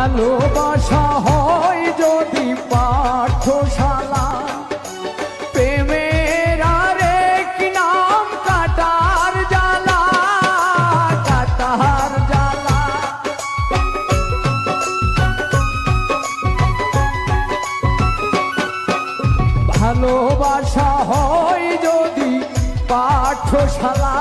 ভালোবাসা হয় যদি পাঠশালা। প্রেমের আরেক নাম কাটার জ্বালা কাটার জ্বালা। ভালোবাসা হয় যদি পাঠশালা।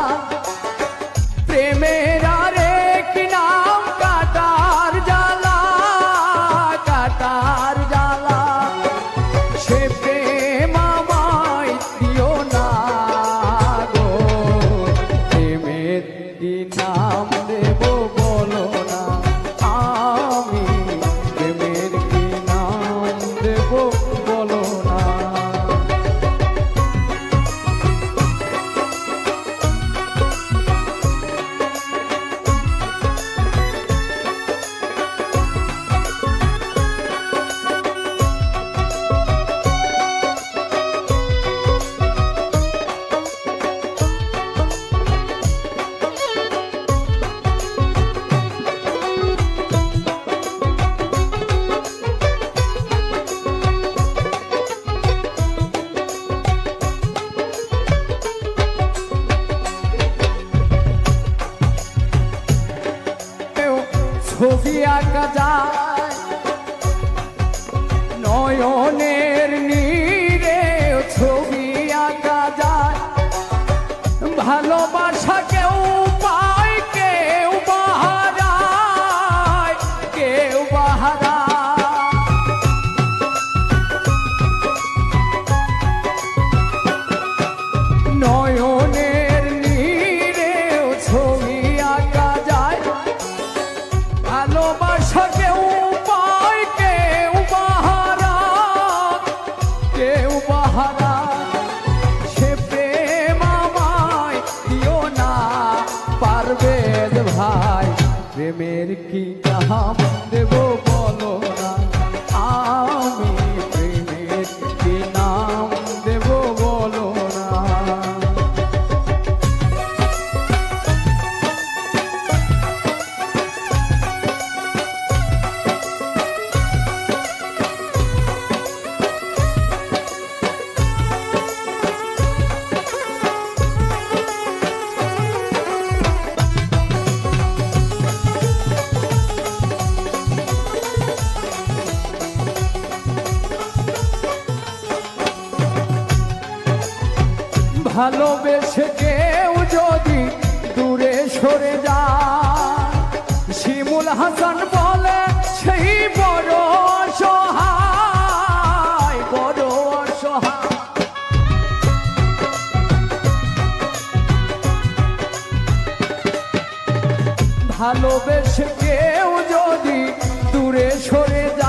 ছবি আঁকা যায়। নয়নের ভালোবাসা কেউ পায়, কেউ বাহারা কেউ বাহারা সে প্রেম আমায় দিও না পারবে ভাই, প্রেমের কি নাম দেব? ভালোবেসে কেউ যদি দূরে সরে যায়, শিমুল হাসান বলে সেই বড় অসহায় বড় অসহায়। ভালোবেসে কেউ যদি দূরে সরে যায়